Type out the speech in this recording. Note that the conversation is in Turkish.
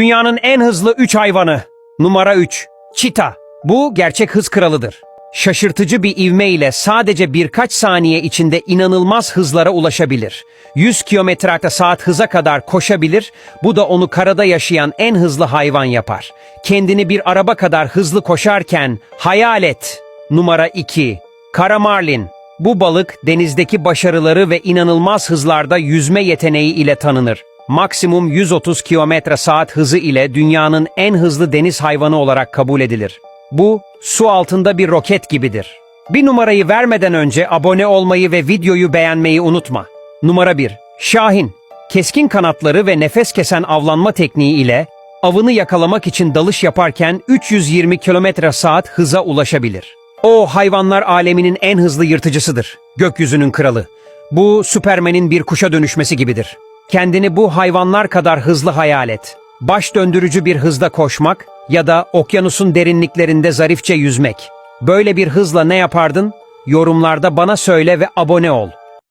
Dünyanın en hızlı 3 hayvanı. Numara 3. Çita. Bu gerçek hız kralıdır. Şaşırtıcı bir ivme ile sadece birkaç saniye içinde inanılmaz hızlara ulaşabilir. 100 kilometre saat hıza kadar koşabilir, bu da onu karada yaşayan en hızlı hayvan yapar. Kendini bir araba kadar hızlı koşarken hayal et. Numara 2. Kara Marlin. Bu balık denizdeki başarıları ve inanılmaz hızlarda yüzme yeteneği ile tanınır. Maksimum 130 km saat hızı ile dünyanın en hızlı deniz hayvanı olarak kabul edilir. Bu, su altında bir roket gibidir. Bir numarayı vermeden önce abone olmayı ve videoyu beğenmeyi unutma. Numara 1. Şahin. Keskin kanatları ve nefes kesen avlanma tekniği ile avını yakalamak için dalış yaparken 320 km saat hıza ulaşabilir. O hayvanlar aleminin en hızlı yırtıcısıdır. Gökyüzünün kralı. Bu Süpermen'in bir kuşa dönüşmesi gibidir. Kendini bu hayvanlar kadar hızlı hayal et. Baş döndürücü bir hızda koşmak ya da okyanusun derinliklerinde zarifçe yüzmek. Böyle bir hızla ne yapardın? Yorumlarda bana söyle ve abone ol.